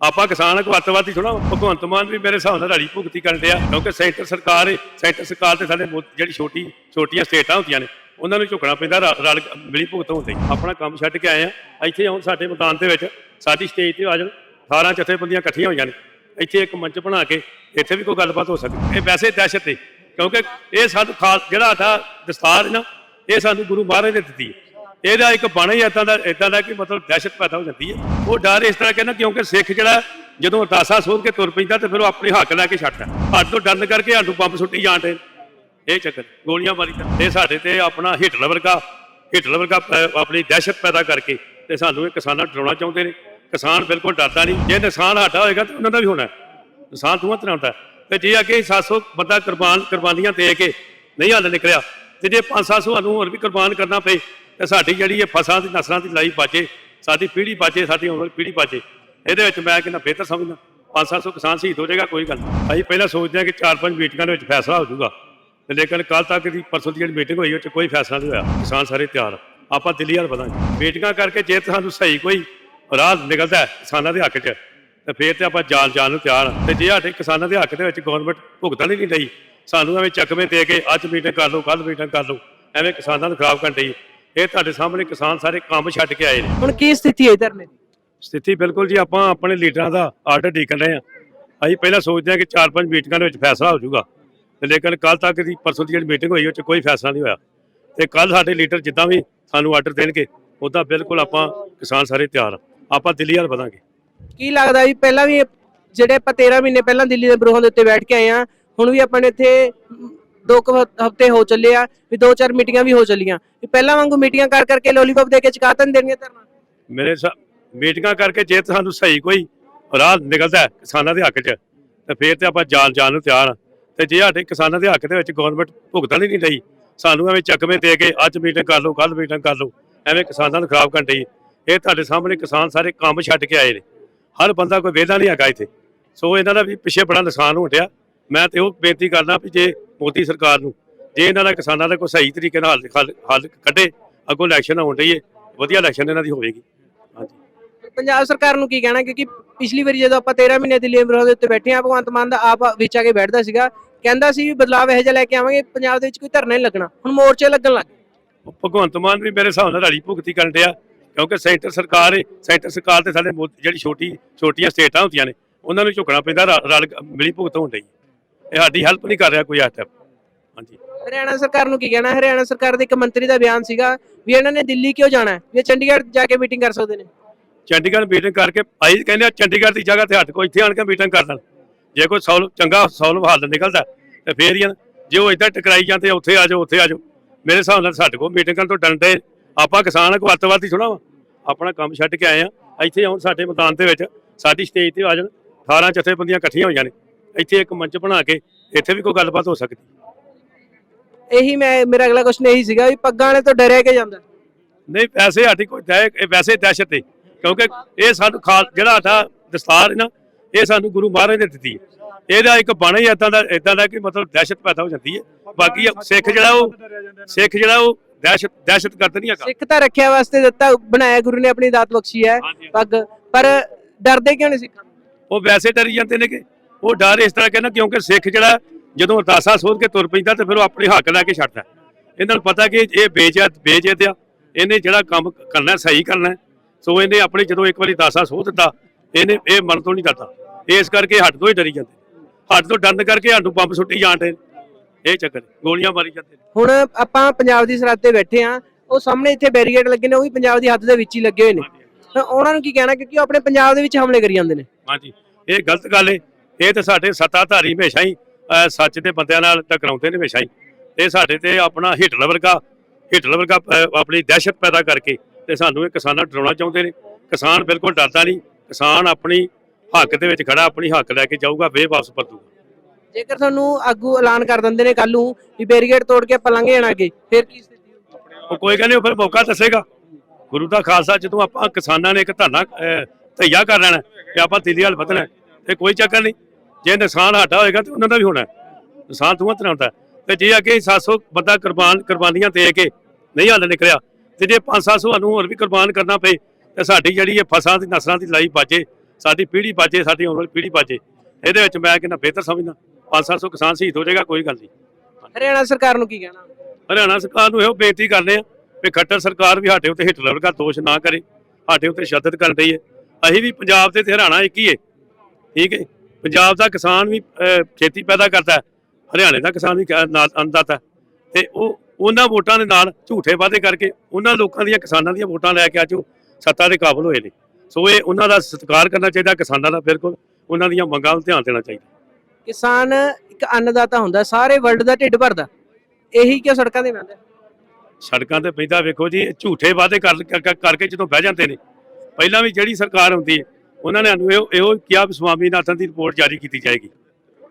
ਆਪਾਂ ਕਿਸਾਨ ਕੋ ਅੱਤਵਾਦੀ ਥੋੜਾ ਭਗਵੰਤ ਮਾਨ ਵੀ ਮੇਰੇ ਹਿਸਾਬ ਨਾਲ ਰਲੀ ਭੁਗਤੀ ਕਰਨ ਡਿਆ, ਕਿਉਂਕਿ ਸੈਂਟਰ ਸਰਕਾਰ ਹੈ ਸੈਂਟਰ ਸਰਕਾਰ ਤੇ ਸਾਡੇ ਜਿਹੜੀ ਛੋਟੀ, ਛੋਟੀਆਂ ਸਟੇਟਾਂ ਹੁੰਦੀਆਂ ਨੇ, ਉਹਨਾਂ ਨੂੰ ਝੁਕਣਾ ਪੈਂਦਾ, ਰਲ ਮਿਲੀ ਭੁਗਤ ਹੁੰਦੀ ਆਪਣਾ ਕੰਮ ਛੱਡ ਕੇ ਆਏ ਆ ਇੱਥੇ ਹੁਣ ਸਾਡੇ ਮੈਦਾਨ ਦੇ ਵਿੱਚ, ਸਾਡੀ ਸਟੇਜ ਤੇ ਆ ਜਾਣ 18 ਜਥੇਬੰਦੀਆਂ ਇਕੱਠੀਆਂ ਹੋਈਆਂ ਨੇ, ਇੱਥੇ ਇੱਕ ਮੰਚ ਬਣਾ ਕੇ, ਇੱਥੇ ਵੀ ਕੋਈ ਗੱਲਬਾਤ ਹੋ ਸਕਦੀ। ਇਹ ਵੈਸੇ ਦਹਿਸ਼ਤ ਹੈ ਕਿਉਂਕਿ ਇਹ ਸਾਨੂੰ ਖਾਸ, ਜਿਹੜਾ ਸਾਡਾ ਦਸਤਾਰ ਨਾ, ਇਹ ਸਾਨੂੰ ਗੁਰੂ ਮਹਾਰਾਜ ਨੇ ਦਿੱਤੀ ਹੈ ਇਹਦਾ ਇੱਕ ਬਣ ਹੀ ਇਦਾਂ ਦਾ ਇਦਾਂ ਦਾ ਕਿ ਮਤਲਬ ਦਹਿਸ਼ਤ ਪੈਦਾ ਹੋ ਜਾਂਦੀ ਹੈ। ਉਹ ਡਰ ਇਸ ਤਰ੍ਹਾਂ ਕਹਿੰਦਾ ਕਿਉਂਕਿ ਸਿੱਖ ਜਿਹੜਾ ਜਦੋਂ ਅਰਦਾਸਾ ਸੋਧ ਕੇ ਤੁਰ ਪੈਂਦਾ ਤੇ ਫਿਰ ਉਹ ਆਪਣੇ ਹੱਕ ਲੈ ਕੇ ਛੱਡਦਾ ਹੱਥ ਤੋਂ ਡਰਨ ਕਰਕੇ ਸਾਨੂੰ ਬੰਬ ਸੁੱਟੀ ਜਾਂਦੇ ਇਹ ਚੱਕਰ, ਗੋਲੀਆਂ ਮਾਰੀ ਤਾਂ ਸਾਡੇ ਤੇ ਆਪਣਾ ਹਿਟਲਰ ਵਰਗਾ ਹਿਟਲਰ ਵਰਗਾ ਆਪਣੀ ਦਹਿਸ਼ਤ ਪੈਦਾ ਕਰਕੇ ਤੇ ਸਾਨੂੰ ਇਹ ਕਿਸਾਨਾਂ ਡਰਾਉਣਾ ਚਾਹੁੰਦੇ ਨੇ। ਕਿਸਾਨ ਬਿਲਕੁਲ ਡਰਦਾ ਨਹੀਂ। ਜੇ ਨੁਕਸਾਨ ਸਾਡਾ ਹੋਏਗਾ ਤਾਂ ਉਹਨਾਂ ਦਾ ਵੀ ਹੋਣਾ ਹੈ। ਨੁਕਸਾਨ ਦੋਵਾਂ ਤਰ੍ਹਾਂ ਦਾ ਹੈ। ਤੇ ਜੇ ਅੱਗੇ 700 ਬੰਦਾ ਕੁਰਬਾਨ, ਕੁਰਬਾਨੀਆਂ ਦੇ ਕੇ ਨਹੀਂ ਹੱਲ ਨਿਕਲਿਆ, ਤੇ ਜੇ 5-700 ਸਾਨੂੰ ਹੋਰ ਵੀ ਕੁਰਬਾਨ ਕਰਨਾ ਪਏ ਤੇ ਸਾਡੀ ਜਿਹੜੀ ਇਹ ਫਸਲਾਂ ਦੀ ਨਸਲਾਂ ਦੀ ਲੜਾਈ ਬਾਜੇ, ਸਾਡੀ ਪੀੜ੍ਹੀ ਬਾਜੇ, ਸਾਡੀ ਆਉਣ ਵਾਲੀ ਪੀੜ੍ਹੀ ਬਾਜੇ। ਇਹਦੇ ਵਿੱਚ ਮੈਂ ਕਹਿੰਦਾ ਬਿਹਤਰ ਸਮਝਦਾ। 5-700 ਕਿਸਾਨ ਸ਼ਹੀਦ ਹੋ ਜਾਏਗਾ, ਕੋਈ ਗੱਲ ਨਹੀਂ। ਅਸੀਂ ਪਹਿਲਾਂ ਸੋਚਦੇ ਹਾਂ ਕਿ 4-5 ਮੀਟਿੰਗਾਂ ਦੇ ਵਿੱਚ ਫੈਸਲਾ ਹੋ ਜਾਊਗਾ। ਲੇਕਿਨ ਕੱਲ ਤੱਕ ਦੀ ਪਰਸੋਂ ਦੀ ਜਿਹੜੀ ਮੀਟਿੰਗ ਹੋਈ, ਉਹ 'ਚ ਕੋਈ ਫੈਸਲਾ ਨਹੀਂ ਹੋਇਆ। ਕਿਸਾਨ ਸਾਰੇ ਤਿਆਰ ਆਪਾਂ ਦਿੱਲੀ ਹਾਲ ਵਧਾਂਗੇ। ਮੀਟਿੰਗਾਂ ਕਰਕੇ ਜੇ ਤਾਂ ਸਾਨੂੰ ਸਹੀ ਕੋਈ ਰਾਹ ਨਿਕਲਦਾ ਕਿਸਾਨਾਂ ਦੇ ਹੱਕ 'ਚ, ਤੇ ਫੇਰ ਤੇ ਆਪਾਂ ਜਾਨ ਜਾਨ ਨੂੰ ਤਿਆਰ ਹਾਂ। ਤੇ ਜੇ ਸਾਡੇ ਕਿਸਾਨਾਂ ਦੇ ਹੱਕ ਦੇ ਵਿੱਚ ਗਵਰਨਮੈਂਟ ਭੁਗਤਣ ਨਹੀਂ ਲਈ, ਸਾਨੂੰ ਐਵੇਂ ਚੱਕਵੇਂ ਦੇ ਕੇ ਅੱਜ ਮੀਟਿੰਗ ਕਰ ਲਓ ਕੱਲ ਮੀਟਿੰਗ ਕਰ ਲਓ, ਐਵੇਂ ਕਿਸਾਨਾਂ ਨੂੰ ਖਰਾਬ ਕਰਨ ਡਈ ਇਹ ਤੁਹਾਡੇ ਸਾਹਮਣੇ ਕਿਸਾਨ ਸਾਰੇ ਕੰਮ ਛੱਡ ਕੇ ਆਏ ਨੇ। ਹੁਣ ਕੀ ਸਥਿਤੀ ਹੈ ਧਰਨੇ ਦੀ ਸਥਿਤੀ ਬਿਲਕੁਲ ਜੀ ਆਪਾਂ ਆਪਣੇ ਲੀਡਰਾਂ ਦਾ ਆਰਡਰ ਡੀਕਣ ਰਹੇ ਹਾਂ। ਅਸੀਂ ਪਹਿਲਾਂ ਸੋਚਦੇ ਹਾਂ ਕਿ 4-5 ਮੀਟਿੰਗਾਂ ਦੇ ਵਿੱਚ ਫੈਸਲਾ ਹੋ ਜਾਊਗਾ। ਤੇ ਲੇਕਿਨ ਕੱਲ ਤੱਕ ਦੀ ਪਰਸੋਂ ਦੀ ਜਿਹੜੀ ਮੀਟਿੰਗ ਹੋਈ ਉਹ 'ਚ ਕੋਈ ਫੈਸਲਾ ਨਹੀਂ ਹੋਇਆ। ਤੇ ਕੱਲ ਸਾਡੇ ਲੀਡਰ ਜਿੱਦਾਂ ਵੀ ਸਾਨੂੰ ਆਰਡਰ ਦੇਣਗੇ ਉਦਾਂ ਬਿਲਕੁਲ ਆਪਾਂ ਕਿਸਾਨ ਸਾਰੇ ਤਿਆਰ ਹਾਂ। ਆਪਾਂ ਦਿੱਲੀ ਹਾਲ ਵਧਾਂਗੇ। ਕੀ ਲੱਗਦਾ ਵੀ ਪਹਿਲਾਂ ਵੀ ਜਿਹੜੇ ਆਪਾਂ 13 ਮਹੀਨੇ ਪਹਿਲਾਂ ਦਿੱਲੀ ਦੇ ਬਰੋਹਾਂ ਦੇ ਉੱਤੇ ਬੈਠ ਕੇ ਆਏ ਆ ਹੁਣ ਵੀ ਆਪਾਂ ਨੇ ਇੱਥੇ ਦੋ ਕੁ ਹਫ਼ਤੇ ਹੋ ਚੱਲੇ ਆ, ਵੀ ਦੋ ਚਾਰ ਮੀਟਿੰਗਾਂ ਵੀ ਹੋ ਚੱਲੀਆਂ। ਵੀ ਪਹਿਲਾਂ ਵਾਂਗੂ ਮੀਟਿੰਗਾਂ ਕਰ ਕਰਕੇ ਲੋਲੀਪੌਪ ਦੇ ਕੇ ਚੁਕਾ ਦੇਣਗੇ ਧਰਨਾ। ਮੇਰੇ ਮੀਟਿੰਗਾਂ ਕਰਕੇ ਜੇ ਸਾਨੂੰ ਸਹੀ ਕੋਈ ਰਾਹ ਨਿਕਲਦਾ ਕਿਸਾਨਾਂ ਦੇ ਹੱਕ 'ਚ, ਤੇ ਫੇਰ ਤੇ ਆਪਾਂ ਜਾਨ ਜਾਨ ਨੂੰ ਤਿਆਰ ਤੇ ਜੇ ਸਾਡੇ ਕਿਸਾਨਾਂ ਦੇ ਹੱਕ ਦੇ ਵਿੱਚ ਗਵਰਨਮੈਂਟ ਭੁਗਤਣ ਹੀ ਨਹੀਂ ਲਈ ਸਾਨੂੰ ਐਵੇਂ ਚੱਕਵੇਂ ਦੇ ਕੇ ਅੱਜ ਮੀਟਿੰਗ ਕਰ ਲਓ ਕੱਲ ਮੀਟਿੰਗ ਕਰ ਲਓ, ਐਵੇਂ ਕਿਸਾਨਾਂ ਨੂੰ ਖਰਾਬ ਕਰਨ ਡਈ ਇਹ ਤੁਹਾਡੇ ਸਾਹਮਣੇ ਕਿਸਾਨ ਸਾਰੇ ਕੰਮ ਛੱਡ ਕੇ ਆਏ ਨੇ। ਹਰ ਬੰਦਾ ਕੋਈ ਵਿਹਲਾ ਨਹੀਂ ਹੈਗਾ ਇੱਥੇ। ਸੋ ਇਹਨਾਂ ਦਾ ਵੀ ਪਿੱਛੇ ਬੜਾ ਨੁਕਸਾਨ ਹੋ ਰਿਹਾ ਮੈਂ ਤੇ ਉਹ ਬੇਨਤੀ ਕਰਦਾ ਵੀ ਜੇ ਮੋਦੀ ਸਰਕਾਰ ਨੂੰ। ਜੇ ਇਹਨਾਂ ਦਾ ਕਿਸਾਨਾਂ ਦਾ ਕੋਈ ਸਹੀ ਤਰੀਕੇ ਨਾਲ ਹੱਲ- ਕੱਢੇ ਅੱਗੋਂ ਇਲੈਕਸ਼ਨ ਹੋਣ ਡਈ ਹੈ ਵਧੀਆ ਇਲੈਕਸ਼ਨ ਇਹਨਾਂ ਦੀ ਹੋਵੇਗੀ। ਹਾਂਜੀ। ਪੰਜਾਬ ਸਰਕਾਰ ਨੂੰ ਕੀ ਕਹਿਣਾ? ਕਿਉਂਕਿ ਪਿਛਲੀ ਵਾਰੀ ਜਦੋਂ ਆਪਾਂ 13 ਮਹੀਨੇ ਦਿੱਲੀ ਦੇ ਬਰੋਹਾਂ ਦੇ ਉੱਤੇ ਬੈਠੇ ਆ ਭਗਵੰਤ ਮਾਨ ਦਾ ਆਪ ਵਿੱਚ ਆ ਕੇ ਬੈਠਦਾ ਸੀਗਾ। ਕਹਿੰਦਾ ਸੀ ਵੀ ਬਦਲਾਅ ਇਹੋ ਜਿਹਾ ਲੈ ਕੇ ਆਵਾਂਗੇ ਪੰਜਾਬ ਦੇ ਵਿੱਚ ਕੋਈ ਧਰਨਾ ਨਹੀਂ ਲੱਗਣਾ। ਹੁਣ ਮੋਰਚੇ ਲੱਗਣ ਲੱਗ ਭਗਵੰਤ ਮਾਨ ਵੀ ਮੇਰੇ ਹਿਸਾਬ ਨਾਲ ਰਲੀ ਭੁਗਤੀ ਕਰਨ ਡਿਆ ਕਿਉਂਕਿ ਸੈਂਟਰ ਸਰਕਾਰ ਹੈ ਸੈਂਟਰ ਸਰਕਾਰ ਤੇ ਸਾਡੇ ਜਿਹੜੀ ਛੋਟੀ ਛੋਟੀਆਂ ਸਟੇਟਾਂ ਹੁੰਦੀਆਂ ਨੇ ਉਹਨਾਂ ਨੂੰ ਝੁਕਣਾ ਪੈਂਦਾ ਰਲ ਮਿਲੀ ਭੁਗਤ ਹੋਣ ਡਈ। ਇਹ ਸਾਡੀ ਹੈਲਪ ਨਹੀਂ ਕਰ ਰਿਹਾ ਕੋਈ ਇਸ ਟਾਈਮ ਹਾਂਜੀ। ਹਰਿਆਣਾ ਸਰਕਾਰ ਨੂੰ ਕੀ ਕਹਿਣਾ? ਹਰਿਆਣਾ ਸਰਕਾਰ ਦੇ ਇੱਕ ਮੰਤਰੀ ਦਾ ਬਿਆਨ ਸੀਗਾ ਵੀ ਇਹਨਾਂ ਨੇ ਦਿੱਲੀ ਕਿਉਂ ਜਾਣਾ ਹੈ? ਵੀ ਇਹ ਚੰਡੀਗੜ੍ਹ ਜਾ ਕੇ ਮੀਟਿੰਗ ਕਰ ਸਕਦੇ ਨੇ। ਚੰਡੀਗੜ੍ਹ ਮੀਟਿੰਗ ਕਰਕੇ ਆਈ ਕਹਿੰਦੇ ਆ ਚੰਡੀਗੜ੍ਹ ਦੀ ਜਗ੍ਹਾ ਤੇ ਹਟ ਕੋ ਇੱਥੇ ਆਣ ਕੇ ਮੀਟਿੰਗ ਕਰ ਲੈਣ ਜੇ ਕੋਈ ਸੌਲ ਚੰਗਾ ਸੌਲਵ ਹੱਲ ਨਿਕਲਦਾ ਤੇ ਫੇਰ ਹੀ ਆ। ਜੇ ਉਹ ਇਦਾਂ ਟਕਰਾਈ ਜਾਂਦੇ ਆ, ਉੱਥੇ ਆ ਜਾਓ ਉੱਥੇ ਆ ਜਾਓ। ਮੇਰੇ ਹਿਸਾਬ ਨਾਲ ਸਾਡੇ ਕੋਲ ਮੀਟਿੰਗਾਂ ਤੋਂ ਡਰਦੇ ਆਪਾਂ ਕਿਸਾਨ ਕੋ ਅੱਤਵਾਦੀ ਥੋੜਾ ਵਾ। ਆਪਣਾ ਕੰਮ ਛੱਡ ਕੇ ਆਏ ਆ। ਇੱਥੇ ਹੁਣ ਸਾਡੇ ਮੈਦਾਨ ਦੇ ਵਿੱਚ ਸਾਡੀ ਸਟੇਜ ਤੇ ਆ ਜਾਣ। 18 ਜਥੇਬੰਦੀਆਂ ਇਕੱਠੀਆਂ ਹੋਈਆਂ ਨੇ। ਇੱਥੇ ਇੱਕ ਮੰਚ ਬਣਾ ਕੇ ਇੱਥੇ ਵੀ ਕੋਈ ਗੱਲਬਾਤ ਹੋ ਸਕਦੀ। ਇਹੀ ਮੈਂ ਮੇਰਾ ਅਗਲਾ ਕੁਐਸਚਨ ਇਹੀ ਸੀਗਾ ਵੀ ਪੱਗਾਂ ਵਾਲੇ ਤੋਂ ਡਰਿਆ ਕੇ ਜਾਂਦਾ। ਨਹੀਂ ਪੈਸੇ ਸਾਡੀ ਕੋਈ ਦਹਿ- ਇਹ ਵੈਸੇ ਦਹਿਸ਼ਤ ਹੈ ਕਿਉਂਕਿ ਇਹ ਸਾਨੂੰ ਖਾਸ ਜਿਹੜਾ ਸਾਡਾ ਦਸਤਾਰ ਹੈ ਨਾ ਇਹ ਸਾਨੂੰ ਗੁਰੂ ਮਹਾਰਾਜ ਨੇ ਦਿੱਤੀ ਹੈ ਇਹਦਾ ਇੱਕ ਬਣ ਹੀ ਇਦਾਂ ਦਾ ਇਦਾਂ ਦਾ ਕਿ ਮਤਲਬ ਦਹਿਸ਼ਤ ਪੈਦਾ ਹੋ ਜਾਂਦੀ ਹੈ ਬਾਕੀ ਸਿੱਖ ਜਿਹੜਾ ਉਹ ਸਿੱਖ ਜਿਹੜਾ ਉਹ ਦਹਿਸ਼ਤ ਦਹਿਸ਼ਤ ਕਰਦ ਨਹੀਂ ਹੈਗਾ। ਸਿੱਖ ਤਾਂ ਰੱਖਿਆ ਵਾਸਤੇ ਦਿੱਤਾ ਬਣਾਇਆ ਗੁਰੂ ਨੇ ਆਪਣੀ ਦਾਤ ਬਖਸ਼ੀ ਹੈ ਹਾਂਜੀ। ਪੱਗ। ਪਰ ਡਰਦੇ ਕਿਉਂ ਨਹੀਂ ਸਿੱਖਾਂ? ਉਹ ਵੈਸੇ ਡਰੀ ਜਾਂਦੇ ਨੇ ਕਿ ਉਹ ਡਰ ਇਸ ਤਰ੍ਹਾਂ ਕਹਿੰਦਾ ਕਿਉਂਕਿ ਸਿੱਖ ਜਿਹੜਾ ਜਦੋਂ ਅਰਦਾਸਾ ਸੋਧ ਕੇ ਤੁਰ ਪੈਂਦਾ ਤੇ ਫਿਰ ਉਹ ਆਪਣੇ ਹੱਕ ਲੈ ਕੇ ਛੱਡਦਾ। ਇਹਨਾਂ ਨੂੰ ਪਤਾ ਕਿ ਇਹ ਬੇਜਤ ਬੇਜਤ ਆ। ਇਹਨੇ ਜਿਹੜਾ ਕੰਮ ਕਰਨਾ ਸਹੀ ਕਰਨਾ ਹੈ। ਸੋ ਇਹਨੇ ਆਪਣੇ ਜਦੋਂ ਇੱਕ ਵਾਰੀ ਦਾਸਾ ਸੋਧ ਦਿੱਤਾ ਇਹਨੇ ਇਹ ਮਨ ਤੋਂ ਨਹੀਂ ਡਰਦਾ। ਇਸ ਕਰਕੇ ਹੱਟ ਤੋਂ ਹੀ ਡਰੀ ਜਾਂਦੇ। ਹੱਟ ਤੋਂ ਡਰਨ ਕਰਕੇ ਸਾਨੂੰ ਬੰਬ ਸੁੱਟੀ ਜਾਂਦੇ ਇਹ ਚੱਕਰ ਗੋਲੀਆਂ ਮਾਰੀ ਜਾਂਦੇ ਹੁਣ ਆਪਾਂ ਪੰਜਾਬ ਦੀ ਸਰਹੱਦ ਤੇ ਬੈਠੇ ਆ ਉਹ ਸਾਹਮਣੇ ਇੱਥੇ ਬੈਰੀਕੇਡ ਲੱਗੇ ਨੇ ਉਹ ਵੀ ਪੰਜਾਬ ਦੀ ਹੱਦ ਦੇ ਵਿੱਚ ਹੀ ਲੱਗੇ ਹੋਏ ਨੇ। ਤਾਂ ਉਹਨਾਂ ਨੂੰ ਕੀ ਕਹਿਣਾ ਕਿਉਂਕਿ ਉਹ ਆਪਣੇ ਪੰਜਾਬ ਦੇ ਵਿੱਚ ਹਮਲੇ ਕਰੀ ਜਾਂਦੇ ਨੇ। ਹਾਂਜੀ। ਇਹ ਗਲਤ ਗੱਲ ਏ ਇਹ ਤਾਂ ਸਾਡੇ ਸੱਤਾਧਾਰੀ ਹਮੇਸ਼ਾ ਹੀ ਸੱਚ ਦੇ ਬੰਦਿਆਂ ਨਾਲ ਟਕਰਾਉਂਦੇ ਨੇ ਹਮੇਸ਼ਾ ਹੀ। ਇਹ ਸਾਡੇ ਤੇ ਆਪਣਾ ਹਿਟਲਰ ਵਰਗਾ ਹਿਟਲਰ ਵਰਗਾ ਆਪਣੀ ਦਹਿਸ਼ਤ ਪੈਦਾ ਕਰਕੇ ਤੇ ਸਾਨੂੰ ਇਹ ਕਿਸਾਨਾਂ ਡਰਾਉਣਾ ਚਾਹੁੰਦੇ ਨੇ। ਕਿਸਾਨ ਬਿਲਕੁਲ ਡਰਦਾ ਨਹੀਂ। ਕਿਸਾਨ ਆਪਣੀ ਹੱਕ ਦੇ ਵਿੱਚ ਖੜਾ ਆਪਣੀ ਹੱਕ ਲੈ ਕੇ ਜਾਊਗਾ ਫੇਰ ਵਾਪਸ ਪਰਤੂਗਾ। ਜੇਕਰ ਤੁਹਾਨੂੰ ਆਗੂ ਐਲਾਨ ਕਰ ਦਿੰਦੇ ਨੇ ਕੱਲ ਨੂੰ ਵੀ ਬੈਰੀਕੇਡ ਤੋੜ ਕੇ ਆਪਾਂ ਲੰਘ ਜਾਣਾ ਅੱਗੇ ਫਿਰ ਕੀ ਸਥਿਤੀ ਹੋਊ? ਉਹ ਕੋਈ ਕਹਿੰਦੇ ਫਿਰ ਮੌਕਾ ਦੱਸੇਗਾ। ਗੁਰੂ ਦਾ ਖਾਲਸਾ ਜਦੋਂ ਆਪਾਂ ਕਿਸਾਨਾਂ ਨੇ ਇੱਕ ਧਰਨਾ ਧਈਆ ਕਰ ਲੈਣਾ ਤੇ ਆਪਾਂ ਦਿੱਲੀ ਵੱਲ ਵਧਣਾ ਤੇ ਕੋਈ ਚੱਕਰ ਨਹੀਂ। ਜੇ ਨੁਕਸਾਨ ਸਾਡਾ ਹੋਏਗਾ ਤੇ ਉਹਨਾਂ ਦਾ ਵੀ ਹੋਣਾ। ਨੁਕਸਾਨ ਦੋਵਾਂ ਤਰ੍ਹਾਂ ਦਾ ਹੈ। ਤੇ ਜੇ ਅੱਗੇ 700 ਬੰਦਾ ਕੁਰਬਾਨ ਕੁਰਬਾਨੀਆਂ ਦੇ ਕੇ ਨਹੀਂ ਹੱਲ ਨਿਕਲਿਆ ਤੇ ਜੇ 5-700 ਸਾਨੂੰ ਹੋਰ ਵੀ ਕੁਰਬਾਨ ਕਰਨਾ ਪਏ ਤੇ ਸਾਡੀ ਜਿਹੜੀ ਇਹ ਫਸਲਾਂ ਦੀ ਨਸਲਾਂ ਦੀ ਲੜਾਈ ਬਾਜੇ ਸਾਡੀ ਪੀੜ੍ਹੀ ਬਾਜੇ ਸਾਡੀ ਆਉਣ ਵਾਲੀ ਪੀੜ੍ਹੀ ਬਾਜੇ ਇਹਦੇ ਵਿੱਚ ਮੈਂ ਕਹਿੰਦਾ ਬਿਹਤਰ ਸਮਝਦਾ। 5-700 ਕਿਸਾਨ ਸ਼ਹੀਦ ਹੋ ਜਾਏਗਾ ਕੋਈ ਗੱਲ ਨਹੀਂ। ਹਰਿਆਣਾ ਸਰਕਾਰ ਨੂੰ ਕੀ ਕਹਿਣਾ? ਹਰਿਆਣਾ ਸਰਕਾਰ ਨੂੰ ਇਹੋ ਬੇਨਤੀ ਕਰਦੇ ਆ ਕਿ ਖੱਟਰ ਸਰਕਾਰ ਵੀ ਸਾਡੇ ਉੱਤੇ ਹਿਟਲਰ ਦਾ ਦੋਸ਼ ਨਾ ਕਰੇ ਸਾਡੇ ਉੱਤੇ ਸ਼ੱਦਤ ਕਰ ਰਹੀ ਹੈ ਅਸੀਂ ਵੀ ਪੰਜਾਬ ਤੇ ਹਰਿਆਣਾ ਇੱਕ ਹੀ ਹੈ ਠੀਕ ਹੈ ਪੰਜਾਬ ਦਾ ਕਿਸਾਨ ਵੀ ਖੇਤੀ ਪੈਦਾ ਕਰਦਾ ਹਰਿਆਣੇ ਦਾ ਕਿਸਾਨ ਵੀ ਨਾਲ ਅੰਨਦਾਤਾ ਹੈ। ਤੇ ਉਹ ਉਹਨਾਂ ਵੋਟਾਂ ਦੇ ਨਾਲ ਝੂਠੇ ਵਾਅਦੇ ਕਰਕੇ ਉਹਨਾਂ ਲੋਕਾਂ ਦੀਆਂ ਕਿਸਾਨਾਂ ਦੀਆਂ ਵੋਟਾਂ ਲੈ ਕੇ ਅੱਜ ਉਹ ਸੱਤਾ ਦੇ ਕਾਬਲ ਹੋਏ ਨੇ। ਸੋ ਇਹ ਉਹਨਾਂ ਦਾ ਸਤਿਕਾਰ ਕਰਨਾ ਚਾਹੀਦਾ ਕਿਸਾਨਾਂ ਦਾ ਬਿਲਕੁਲ ਉਹਨਾਂ ਦੀਆਂ ਮੰਗਾਂ ਵੱਲ ਧਿਆਨ ਦੇਣਾ ਚਾਹੀਦਾ। ਕਿਸਾਨ ਇੱਕ ਅੰਨਦਾਤਾ ਹੁੰਦਾ ਸਾਰੇ ਵਰਲਡ ਦਾ ਢਿੱਡ ਭਰਦਾ। ਇਹੀ ਕਿਉਂ ਸੜਕਾਂ ਤੇ ਬਹਿੰਦਾ ਸੜਕਾਂ ਤੇ ਪੈਂਦਾ ਵੇਖੋ ਜੀ ਝੂਠੇ ਵਾਅਦੇ ਕਰ ਕਰ- ਕਰ- ਕਰਕੇ ਜਦੋਂ ਬਹਿ ਜਾਂਦੇ ਨੇ ਪਹਿਲਾਂ ਵੀ ਜਿਹੜੀ ਸਰਕਾਰ ਹੁੰਦੀ ਹੈ ਉਹਨਾਂ ਨੇ ਸਾਨੂੰ ਇਹੋ ਇਹੋ ਕਿਹਾ ਵੀ ਸਵਾਮੀਨਾਥਨ ਦੀ ਰਿਪੋਰਟ ਜਾਰੀ ਕੀਤੀ ਜਾਏਗੀ।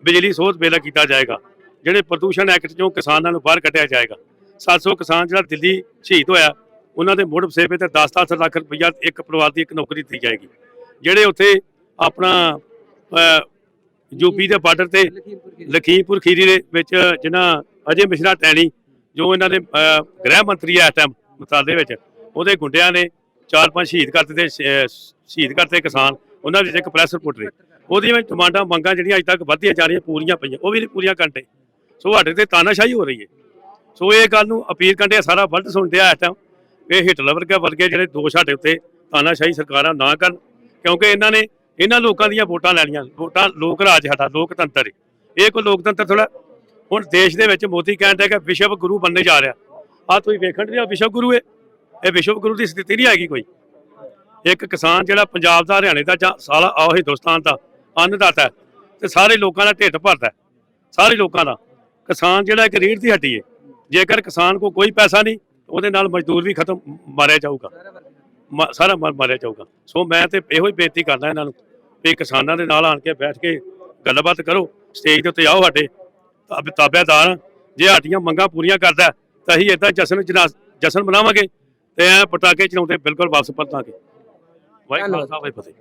ਬਿਜਲੀ ਸੋਧ ਬਿੱਲ ਕੀਤਾ ਜਾਏਗਾ। ਜਿਹੜੇ ਪ੍ਰਦੂਸ਼ਣ ਐਕਟ ਚੋਂ ਕਿਸਾਨਾਂ ਨੂੰ ਬਾਹਰ ਕੱਢਿਆ ਜਾਏਗਾ। 700 ਕਿਸਾਨ ਜਿਹੜਾ ਦਿੱਲੀ ਸ਼ਹੀਦ ਹੋਇਆ ਉਹਨਾਂ ਦੇ ਮੁੜ ਵਸੇਬੇ ਤੇ 10-10 ਲੱਖ ਰੁਪਈਆ ਇੱਕ ਪਰਿਵਾਰ ਦੀ ਇੱਕ ਨੌਕਰੀ ਦਿੱਤੀ ਜਾਏਗੀ। ਜਿਹੜੇ ਉੱਥੇ ਆਪਣਾ ਯੂਪੀ ਦੇ ਬਾਰਡਰ ਤੇ ਲਖੀਮਪੁਰ ਖੀਰੀ ਦੇ ਵਿੱਚ ਜਿਨ੍ਹਾਂ ਅਜੇ ਮਿਸ਼ਰਾ ਟੈਣੀ ਜੋ ਇਹਨਾਂ ਦੇ ਅਹ, ਗ੍ਰਹਿ ਮੰਤਰੀ ਹੈ ਇਸ ਟਾਈਮ ਮਤਾਲ ਦੇ ਵਿੱਚ ਉਹਦੇ ਗੁੰਡਿਆਂ ਨੇ ਚਾਰ ਪੰਜ ਸ਼ਹੀਦ ਕਰ ਦਿੱਤੇ ਸ਼ਹੀਦ ਕਰਤੇ ਕਿਸਾਨ, ਉਹਨਾਂ ਵਿੱਚ ਇੱਕ ਪ੍ਰੈਸ ਰਿਪੋਰਟ ਰਹੀ ਉਹਦੀਆਂ ਵਿੱਚ ਡਿਮਾਂਡਾਂ, ਮੰਗਾਂ ਜਿਹੜੀਆਂ ਅੱਜ ਤੱਕ ਵਧਦੀਆਂ ਜਾ ਰਹੀਆਂ, ਪੂਰੀਆਂ ਪਈਆਂ। ਉਹ ਵੀ ਨਹੀਂ ਪੂਰੀਆਂ ਕਰਦੇ ਸੋ ਸਾਡੇ ਤੇ ਤਾਨਾਸ਼ਾਹੀ ਹੋ ਰਹੀ ਹੈ। ਸੋ ਇਹ ਗੱਲ ਨੂੰ ਅਪੀਲ ਕਰਦੇ ਆ, ਸਾਰਾ ਵਰਲਡ ਸੁਣਦੇ ਆ ਇਸ ਟਾਈਮ ਇਹ ਹਿਟਲਰ ਵਰਗੇ ਵਰਗੇ ਜਿਹੜੇ ਦੋਸ਼ ਸਾਡੇ ਉੱਤੇ ਤਾਨਾਸ਼ਾਹੀ ਸਰਕਾਰਾਂ ਨਾ ਕਰਨ, ਕਿਉਂਕਿ ਇਹਨਾਂ ਨੇ ਇਹਨਾਂ ਲੋਕਾਂ ਦੀਆਂ ਵੋਟਾਂ ਲੈਣੀਆਂ, ਵੋਟਾਂ ਲੋਕ ਰਾਜ ਸਾਡਾ, ਲੋਕਤੰਤਰ ਇਹ ਕੋਈ ਲੋਕਤੰਤਰ ਥੋੜਾ ਹੁਣ ਦੇਸ਼ ਦੇ ਵਿੱਚ ਮੋਦੀ ਕਹਿੰਦਾ ਕਿ ਵਿਸ਼ਵ ਗੁਰੂ ਬਣਨੇ ਜਾ ਰਿਹਾ। ਆ ਤੁਸੀਂ ਵੇਖਣ ਦੇ ਵਿਸ਼ਵ ਗੁਰੂ ਹੈ। ਇਹ ਵਿਸ਼ਵ ਗੁਰੂ ਦੀ ਸਥਿਤੀ ਨਹੀਂ ਹੈਗੀ ਕੋਈ। ਇੱਕ ਕਿਸਾਨ ਜਿਹੜਾ ਪੰਜਾਬ ਦਾ, ਹਰਿਆਣੇ ਦਾ ਜਾਂ ਸਾਲਾ ਆਹ ਹਿੰਦੁਸਤਾਨ ਦਾ ਅੰਨਦਾਤਾ ਹੈ ਤੇ ਸਾਰੇ ਲੋਕਾਂ ਦਾ ਢਿੱਡ ਭਰਦਾ ਸਾਰੇ ਲੋਕਾਂ ਦਾ। ਕਿਸਾਨ ਜਿਹੜਾ ਇੱਕ ਰੀੜ ਦੀ ਹੱਡੀ ਹੈ, ਜੇਕਰ ਕਿਸਾਨ ਕੋ ਕੋਈ ਪੈਸਾ ਨਹੀਂ, ਉਹਦੇ ਨਾਲ ਮਜ਼ਦੂਰ ਵੀ ਖਤਮ ਮਾਰਿਆ ਜਾਊਗਾ। ਮ- ਸਾਰਾ ਮਰ ਮਾਰਿਆ ਜਾਊਗਾ। ਸੋ ਮੈਂ ਤੇ ਇਹੋ ਹੀ ਬੇਨਤੀ ਕਰਦਾ ਇਹਨਾਂ ਨੂੰ ਵੀ ਕਿਸਾਨਾਂ ਦੇ ਨਾਲ ਆਣ ਕੇ ਬੈਠ ਕੇ ਗੱਲਬਾਤ ਕਰੋ, ਸਟੇਜ ਦੇ ਉੱਤੇ ਆਓ ਸਾਡੇ। ਤਾਬ- ਤਾਬੇਦਾਰ, ਜੇ ਸਾਡੀਆਂ ਮੰਗਾਂ ਪੂਰੀਆਂ ਕਰਦਾ ਤਾਂ ਅਸੀਂ ਏਦਾਂ ਜਸ਼ਨ ਜਸ਼ਨ ਮਨਾਵਾਂਗੇ। ਤੇ ਐ ਪਟਾਕੇ ਚਲਾਉਂਦੇ ਬਿਲਕੁਲ ਵਾਪਸ ਪਰਤਾਂਗੇ ਵਾਹਿਗੁਰੂ। ਸਾਹਿਬ ਫਤਿਹ